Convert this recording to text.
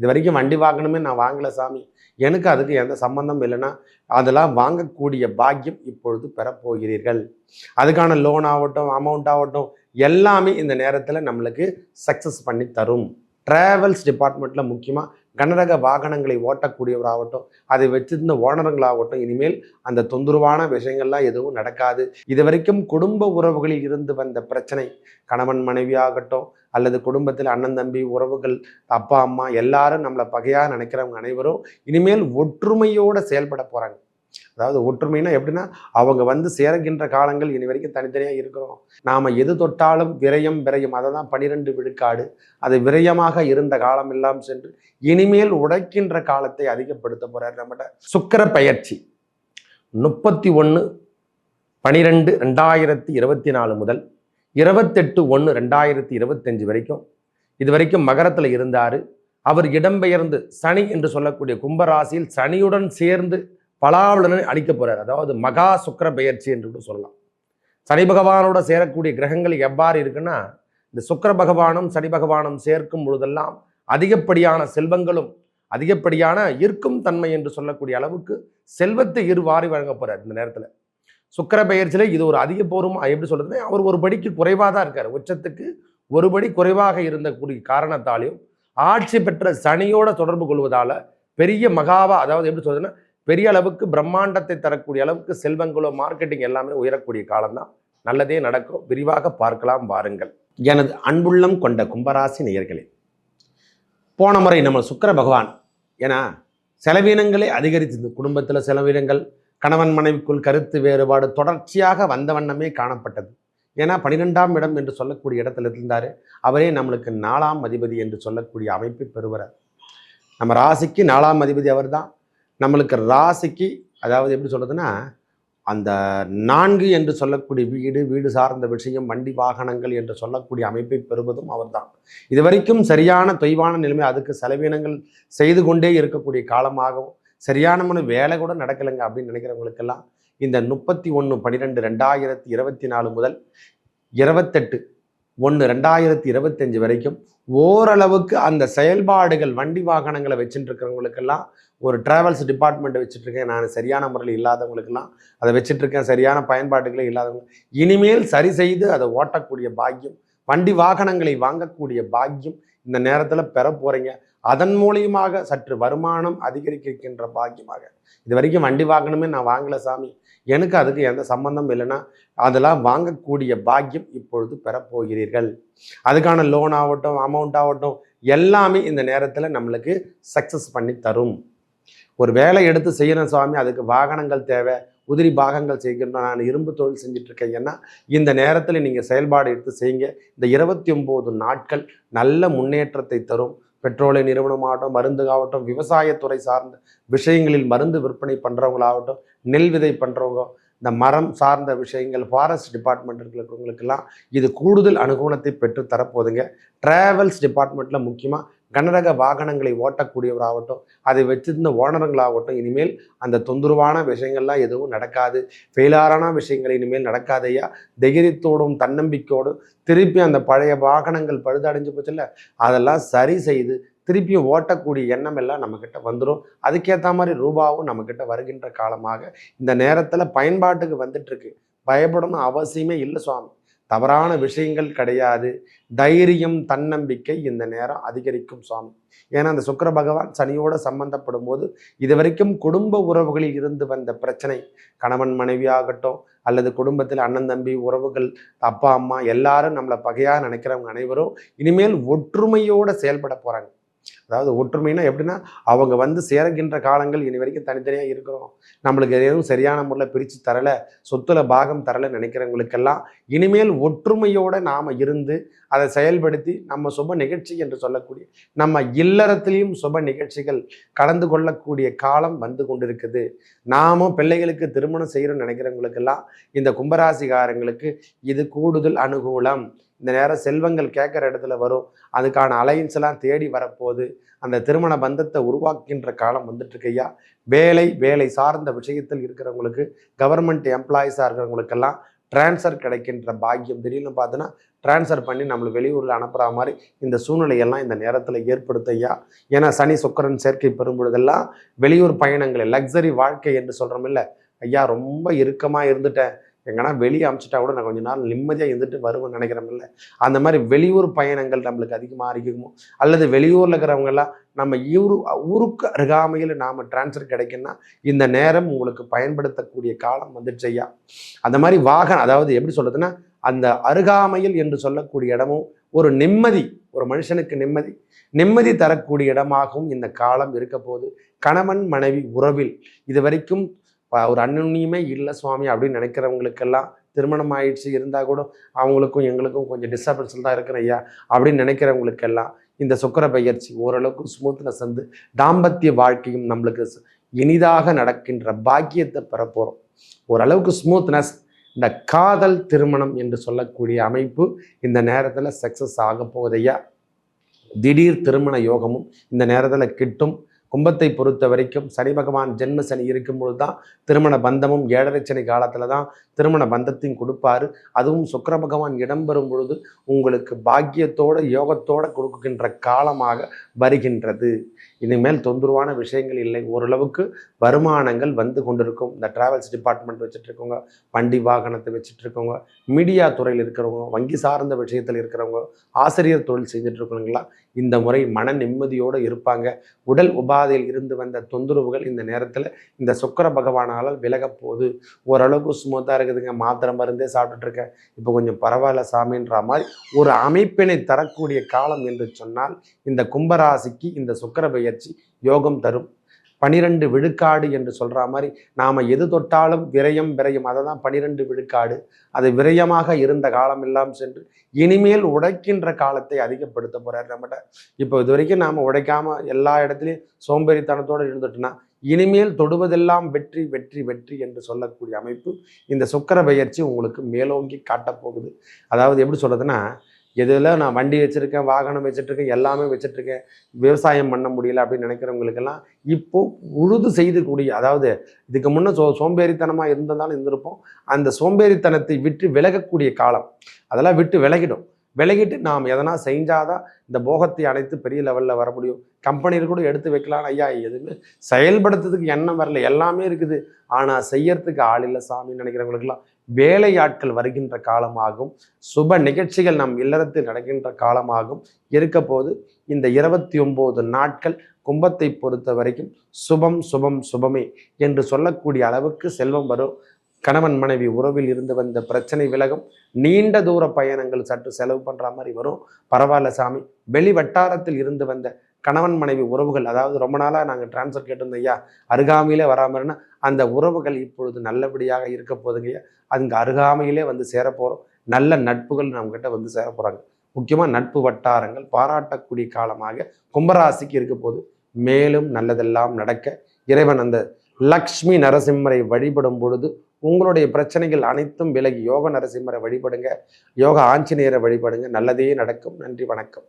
இது வரைக்கும் வண்டி வாங்கணுமே நான் வாங்கலை சாமி. எனக்கு அதுக்கு எந்த சம்பந்தம் இல்லைன்னா அதெல்லாம் வாங்கக்கூடிய பாக்கியம் இப்பொழுது பெறப்போகிறீர்கள். அதுக்கான லோன் ஆகட்டும் அமௌண்ட் ஆகட்டும் எல்லாமே இந்த நேரத்தில் நம்மளுக்கு சக்ஸஸ் பண்ணி தரும். டிராவல்ஸ் டிபார்ட்மெண்ட்டில் முக்கியமாக கனரக வாகனங்களை ஓட்டக்கூடியவராகட்டும் அதை வச்சிருந்த ஓனருங்களாகட்டும் இனிமேல் அந்த தொந்தரவான விஷயங்கள்லாம் எதுவும் நடக்காது. இது வரைக்கும் குடும்ப உறவுகளில் இருந்து வந்த பிரச்சனை கணவன் மனைவி ஆகட்டும் அல்லது குடும்பத்தில் அண்ணன் தம்பி உறவுகள் அப்பா அம்மா எல்லாரும் நம்மளை பகையாக நினைக்கிறவங்க அனைவரும் இனிமேல் ஒற்றுமையோடு செயல்பட போகிறாங்க அதாவது ஒற்றுமைனா எப்படின்னா அவங்க வந்து சேருகின்ற காலங்கள் இனி வரைக்கும் தனித்தனியாக இருக்கிறோம். நாம் எது தொட்டாலும் விரயம் விரயம். அதை தான் பனிரெண்டு விழுக்காடு. அது விரயமாக இருந்த காலம் எல்லாம் சென்று இனிமேல் உடைக்கின்ற காலத்தை அதிகப்படுத்த போகிறார் நம்மகிட்ட சுக்கர பயிற்சி. முப்பத்தி ஒன்று பனிரெண்டு ரெண்டாயிரத்தி இருபத்தி நாலு முதல் இருபத்தெட்டு ஒன்று ரெண்டாயிரத்தி இருபத்தஞ்சு வரைக்கும். இது வரைக்கும் மகரத்தில் இருந்தார். அவர் இடம்பெயர்ந்து சனி என்று சொல்லக்கூடிய கும்பராசியில் சனியுடன் சேர்ந்து பலாவலனை அளிக்க போறார். அதாவது மகா சுக்கர பெயர்ச்சி என்று கூட சொல்லலாம். சனி பகவானோட சேரக்கூடிய கிரகங்கள் எவ்வாறு இருக்குன்னா இந்த சுக்கர பகவானும் சனி பகவானும் சேர்க்கும் பொழுதெல்லாம் அதிகப்படியான செல்வங்களும் அதிகப்படியான ஈர்க்கும் தன்மை என்று சொல்லக்கூடிய அளவுக்கு செல்வத்தை இருவாரி வழங்க போறார் இந்த நேரத்தில். சுக்கர பெயர்ச்சியில் இது ஒரு அதிக போரும் எப்படி சொல்கிறதுனா அவர் ஒரு படிக்கு குறைவாக தான் இருக்கார். உச்சத்துக்கு ஒரு படி குறைவாக இருந்தக்கூடிய காரணத்தாலையும் ஆட்சி பெற்ற சனியோட தொடர்பு கொள்வதால் பெரிய மகாவா அதாவது எப்படி சொல்கிறதுன்னா பெரிய அளவுக்கு பிரம்மாண்டத்தை தரக்கூடிய அளவுக்கு செல்வங்களோ மார்க்கெட்டிங் எல்லாமே உயரக்கூடிய காலம்தான். நல்லதே நடக்கும். விரிவாக பார்க்கலாம் வாருங்கள். எனது அன்புள்ளம் கொண்ட கும்பராசி நேயர்களே போன முறை நம்ம சுக்கிர பகவான் ஏன்னா செலவீனங்களே அதிகரித்தது குடும்பத்தில் செலவினங்கள் கணவன் மனைவிக்குள் கருத்து வேறுபாடு தொடர்ச்சியாக வந்த வண்ணமே காணப்பட்டது. ஏன்னா பனிரெண்டாம் இடம் என்று சொல்லக்கூடிய இடத்துல இருந்தார். அவரே நம்மளுக்கு நாலாம் அதிபதி என்று சொல்லக்கூடிய அமைப்பை பெறுகிறார் நம்ம ராசிக்கு நாலாம் அதிபதி அவர்தான். நம்மளுக்கு ராசிக்கு அதாவது எப்படி சொல்கிறதுன்னா அந்த நான்கு என்று சொல்லக்கூடிய வீடு வீடு சார்ந்த விஷயம் வண்டி வாகனங்கள் என்று சொல்லக்கூடிய அமைப்பை பெறுவதும் அவர்தான். இது வரைக்கும் சரியான தொய்வான நிலைமை அதுக்கு செலவினங்கள் செய்து கொண்டே இருக்கக்கூடிய காலமாகவும் சரியான மனு வேலை கூட நடக்கலைங்க அப்படின்னு நினைக்கிறவங்களுக்கெல்லாம் இந்த முப்பத்தி ஒன்று பன்னிரெண்டு ரெண்டாயிரத்தி இருபத்தி நாலு முதல் இருபத்தெட்டு ஒன்று ரெண்டாயிரத்தி இருபத்தஞ்சு வரைக்கும் ஓரளவுக்கு அந்த செயல்பாடுகள் வண்டி வாகனங்களை வச்சுட்டு இருக்கிறவங்களுக்கெல்லாம் ஒரு டிராவல்ஸ் டிபார்ட்மெண்ட்டை வச்சுட்ருக்கேன் நான் சரியான முறையில் இல்லாதவங்களுக்கெல்லாம் அதை வச்சுட்ருக்கேன் சரியான பயன்பாடுகளே இல்லாதவங்க. இனிமேல் சரி செய்து அதை ஓட்டக்கூடிய பாக்கியம் வண்டி வாகனங்களை வாங்கக்கூடிய பாக்கியம் இந்த நேரத்தில் பெற போகிறீங்க அதன் மூலியமாக சற்று வருமானம் அதிகரிக்கின்ற பாக்கியமாக. இது வரைக்கும் வண்டி வாங்கணுமே நான் வாங்கலை சாமி. எனக்கு அதுக்கு எந்த சம்பந்தம் இல்லைன்னா அதெல்லாம் வாங்கக்கூடிய பாக்கியம் இப்பொழுது பெறப்போகிறீர்கள் அதுக்கான லோன் ஆகட்டும் அமௌண்ட் ஆகட்டும் எல்லாமே இந்த நேரத்தில் நம்மளுக்கு சக்ஸஸ் பண்ணி தரும். ஒரு வேலை எடுத்து செய்யணும் சுவாமி அதுக்கு வாகனங்கள் தேவை. உதிரி பாகங்கள் செய்கின்றோம் நான் இரும்பு தொழில் செஞ்சுட்டு ஏன்னா இந்த நேரத்தில் நீங்கள் செயல்பாடு எடுத்து செய்யுங்க. இந்த இருபத்தி ஒம்பது நாட்கள் நல்ல முன்னேற்றத்தை தரும். பெட்ரோலிய நிறுவனமாகட்டும் மருந்துகாகட்டும் விவசாயத்துறை சார்ந்த விஷயங்களில் மருந்து விற்பனை பண்ணுறவங்களாகட்டும் நெல் விதை பண்ணுறவங்க இந்த மரம் சார்ந்த விஷயங்கள் ஃபாரஸ்ட் டிபார்ட்மெண்ட் இருக்கிறவங்களுக்கெல்லாம் இது கூடுதல் அனுகூலத்தை பெற்று தரப்போகுதுங்க டிராவல்ஸ் டிபார்ட்மெண்ட்டில் முக்கியமாக கனரக வாகனங்களை ஓட்டக்கூடியவராகட்டும் அதை வச்சிருந்த ஓனருங்களாகட்டும் இனிமேல் அந்த தொந்தரவான விஷயங்கள்லாம் எதுவும் நடக்காது. ஃபெயிலாரான விஷயங்கள் இனிமேல் நடக்காதையா தைரியத்தோடும் தன்னம்பிக்கையோடும் திருப்பி அந்த பழைய வாகனங்கள் பழுதடைஞ்சு போச்சுல்ல அதெல்லாம் சரி செய்து திருப்பியும் ஓட்டக்கூடிய எண்ணம் எல்லாம் நம்மக்கிட்ட வந்துடும் அதுக்கேற்ற மாதிரி ரூபாவும் நம்மக்கிட்ட வருகின்ற காலமாக இந்த நேரத்தில் பயன்பாட்டுக்கு வந்துட்டுருக்கு. பயப்படணும் அவசியமே இல்லை சுவாமி. தவறான விஷயங்கள் கிடையாது. தைரியம் தன்னம்பிக்கை இந்த நேரம் அதிகரிக்கும் சுவாமி. ஏன்னா அந்த சுக்கர பகவான் சனியோட சம்பந்தப்படும் போது இது வரைக்கும் குடும்ப உறவுகளில் இருந்து வந்த பிரச்சனை கணவன் மனைவி ஆகட்டும் அல்லது குடும்பத்தில் அண்ணன் தம்பி உறவுகள் அப்பா அம்மா எல்லாரும் நம்மளை பகையாக நினைக்கிறவங்க அனைவரும் இனிமேல் ஒற்றுமையோடு செயல்பட போகிறாங்க அதாவது ஒற்றுமைனா எப்படின்னா அவங்க வந்து சேருகின்ற காலங்கள் இனி வரைக்கும் தனித்தனியாக இருக்கிறோம். நம்மளுக்கு எதுவும் சரியான முறையில் பிரித்து தரலை சொத்துல பாகம் தரலை நினைக்கிறவங்களுக்கெல்லாம் இனிமேல் ஒற்றுமையோடு நாம் இருந்து அதை செயல்படுத்தி நம்ம சுப நிகழ்ச்சி என்று சொல்லக்கூடிய நம்ம இல்லறத்திலையும் சுப நிகழ்ச்சிகள் கலந்து கொள்ளக்கூடிய காலம் வந்து கொண்டிருக்குது. நாமும் பிள்ளைகளுக்கு திருமணம் செய்கிறோம்னு நினைக்கிறவங்களுக்கெல்லாம் இந்த கும்பராசிகாரங்களுக்கு இது கூடுதல் அனுகூலம். இந்த நேரம் செல்வங்கள் கேட்குற இடத்துல வரும். அதுக்கான அலைன்ஸ் எல்லாம் தேடி வரப்போகுது. அந்த திருமண பந்தத்தை உருவாக்கின்ற காலம் வந்துட்டு ஐயா. வேலை வேலை சார்ந்த விஷயத்தில் இருக்கிறவங்களுக்கு கவர்மெண்ட் எம்ப்ளாயீஸாக இருக்கிறவங்களுக்கெல்லாம் டிரான்ஸ்ஃபர் கிடைக்கின்ற பாக்கியம். திடீர்னு பார்த்தோன்னா டிரான்ஸ்ஃபர் பண்ணி நம்மளை வெளியூரில் அனுப்புகிற மாதிரி இந்த சூழ்நிலையெல்லாம் இந்த நேரத்தில் ஏற்படுத்தையா ஏன்னா சனி சுக்கரன் சேர்க்கை பெறும் பொழுதெல்லாம் வெளியூர் பயணங்களை லக்ஸரி வாழ்க்கை என்று சொல்கிறோம் இல்லை. ஐயா ரொம்ப இறுக்கமாக இருந்துட்டேன். எங்கன்னா வெளியே அமிச்சிட்டா கூட நான் கொஞ்ச நாள் நிம்மதியாக இருந்துட்டு வருவேன் நினைக்கிறோம்ல அந்த மாதிரி வெளியூர் பயணங்கள் நம்மளுக்கு அதிகமாக இருக்குமோ? அல்லது வெளியூரில் இருக்கிறவங்கெல்லாம் நம்ம ஊரு ஊருக்கு அருகாமையில் நாம் டிரான்ஸ்ஃபர் கிடைக்குன்னா இந்த நேரம் உங்களுக்கு பயன்படுத்தக்கூடிய காலம் வந்துடுச்சு ஐயா. அந்த மாதிரி வாகனம் அதாவது எப்படி சொல்கிறதுன்னா அந்த அருகாமையில் என்று சொல்லக்கூடிய இடமும் ஒரு நிம்மதி ஒரு மனுஷனுக்கு நிம்மதி. நிம்மதி தரக்கூடிய இடமாகவும் இந்த காலம் இருக்க போது கணவன் மனைவி உறவில் இது வரைக்கும் ஒரு அன்னுண்ணியுமே இல்லை சுவாமி அப்படின்னு நினைக்கிறவங்களுக்கெல்லாம் திருமணம் ஆயிடுச்சு இருந்தால் கூட அவங்களுக்கும் எங்களுக்கும் கொஞ்சம் டிஸ்டர்பன்ஸில் தான் இருக்கிற ஐயா அப்படின்னு நினைக்கிறவங்களுக்கெல்லாம் இந்த சுக்கர பயிற்சி ஓரளவுக்கு ஸ்மூத்னஸ் வந்து தாம்பத்திய வாழ்க்கையும் நம்மளுக்கு இனிதாக நடக்கின்ற பாக்கியத்தை பெற போகிறோம் ஓரளவுக்கு ஸ்மூத்னஸ் இந்த காதல் திருமணம் என்று சொல்லக்கூடிய அமைப்பு இந்த நேரத்தில் சக்ஸஸ் ஆக போகுதையா திடீர் திருமண யோகமும் இந்த நேரத்தில் கிட்டும் கும்பத்தை பொறுத்த வரைக்கும் சனி பகவான் ஜென்ம சனி இருக்கும்பொழுது தான் திருமண பந்தமும் ஏழரை சனி காலத்தில் தான் திருமண பந்தத்தையும் கொடுப்பாரு. அதுவும் சுக்கர பகவான் இடம்பெறும் பொழுது உங்களுக்கு பாக்கியத்தோட யோகத்தோட கொடுக்கின்ற காலமாக வருகின்றது. இனிமேல் தொந்தரவான விஷயங்கள் இல்லை. ஓரளவுக்கு வருமானங்கள் வந்து கொண்டிருக்கும். இந்த டிராவல்ஸ் டிபார்ட்மெண்ட் வச்சுட்ருக்கவங்க வண்டி வாகனத்தை வச்சுட்ருக்கவங்க மீடியா துறையில் இருக்கிறவங்க வங்கி சார்ந்த விஷயத்தில் இருக்கிறவங்க ஆசிரியர் தொழில் செஞ்சுட்டு இருக்கிறவங்களா இந்த முறை மன நிம்மதியோடு இருப்பாங்க. உடல் உபாதையில் இருந்து வந்த தொந்தரவுகள் இந்த நேரத்தில் இந்த சுக்கர பகவானால் விலகப்போகுது ஓரளவுக்கு ஸ்மூத்தாக இருக்குதுங்க. மாத்திரை மருந்தே சாப்பிட்டுட்ருக்கேன். இப்போ கொஞ்சம் பரவாயில்ல சாமின்ற மாதிரி ஒரு அமைப்பினை தரக்கூடிய காலம் என்று சொன்னால் இந்த கும்பராசிக்கு இந்த சுக்கர பயிற்சி யோகம் தரும். பனிரெண்டு விழுக்காடு என்று சொல்கிற மாதிரி நாம் எது தொட்டாலும் விரயம் விரயம் அதை தான் பனிரெண்டு விழுக்காடு. அது விரயமாக இருந்த காலம் எல்லாம் சென்று இனிமேல் உடைக்கின்ற காலத்தை அதிகப்படுத்த போகிறார் நம்மகிட்ட இப்போ இது வரைக்கும் நாம் உடைக்காமல் எல்லா இடத்துலையும் சோம்பேறித்தனத்தோடு இருந்துட்டோன்னா இனிமேல் தொடுவதெல்லாம் வெற்றி வெற்றி வெற்றி என்று சொல்லக்கூடிய அமைப்பு இந்த சுக்கர பயிற்சி உங்களுக்கு மேலோங்கி காட்டப்போகுது. அதாவது எப்படி சொல்கிறதுன்னா எதில் நான் வண்டி வச்சுருக்கேன் வாகனம் வச்சுட்ருக்கேன் எல்லாமே வச்சுட்ருக்கேன் விவசாயம் பண்ண முடியல அப்படின்னு நினைக்கிறவங்களுக்கெல்லாம் இப்போ உழுது செய்துக்கூடிய அதாவது இதுக்கு முன்னே சோ சோம்பேறித்தனமாக இருந்ததாலும் இருந்திருப்போம். அந்த சோம்பேறித்தனத்தை விட்டு விலகக்கூடிய காலம் அதெல்லாம் விட்டு விலகிடும். விலகிட்டு நாம் எதனா செஞ்சாதான் இந்த போகத்தை அனைத்து பெரிய லெவலில் வர முடியும். கம்பெனியில் கூட எடுத்து வைக்கலாம் ஐயா எதுவுமே செயல்படுத்துறதுக்கு எண்ணம் வரல. எல்லாமே இருக்குது. ஆனால் செய்யறதுக்கு ஆள் இல்லை சாமின்னு நினைக்கிறவங்களுக்கெல்லாம் வேலையாட்கள் வருகின்ற காலமாகும். சுப நிகழ்ச்சிகள் நம் இல்லறத்தில் நடக்கின்ற காலமாகும். இருக்க போது இந்த இருபத்தி ஒன்பது நாட்கள் கும்பத்தை பொறுத்த வரைக்கும் சுபம் சுபம் சுபமே என்று சொல்லக்கூடிய அளவுக்கு செல்வம் வரும். கணவன் மனைவி உறவில் இருந்து வந்த பிரச்சனை விலகும். நீண்ட தூர பயணங்கள் சற்று செலவு பண்ணுற மாதிரி வரும். பரவாயில்ல சாமி. வெளி வட்டாரத்தில் இருந்து வந்த கணவன் மனைவி உறவுகள் அதாவது ரொம்ப நாளாக நாங்கள் டிரான்ஸ்ஃபர் கேட்டிருந்தோம் ஐயா அருகாமையிலே வராமல்னா அந்த உறவுகள் இப்பொழுது நல்லபடியாக இருக்க போதுங்கய்யா அதுங்க அருகாமையிலே வந்து சேரப்போகிறோம் நல்ல நட்புகள் நம்மக்கிட்ட வந்து சேர போகிறாங்க முக்கியமாக நட்பு வட்டாரங்கள் பாராட்டக்கூடிய காலமாக கும்பராசிக்கு இருக்க போது மேலும் நல்லதெல்லாம் நடக்க இறைவன் அந்த லக்ஷ்மி நரசிம்மரை வழிபடும் பொழுது உங்களுடைய பிரச்சனைகள் அனைத்தும் விலகி யோக நரசிம்மரை வழிபடுங்க. யோக ஆஞ்சநேயரை வழிபடுங்க. நல்லதே நடக்கும். நன்றி வணக்கம்.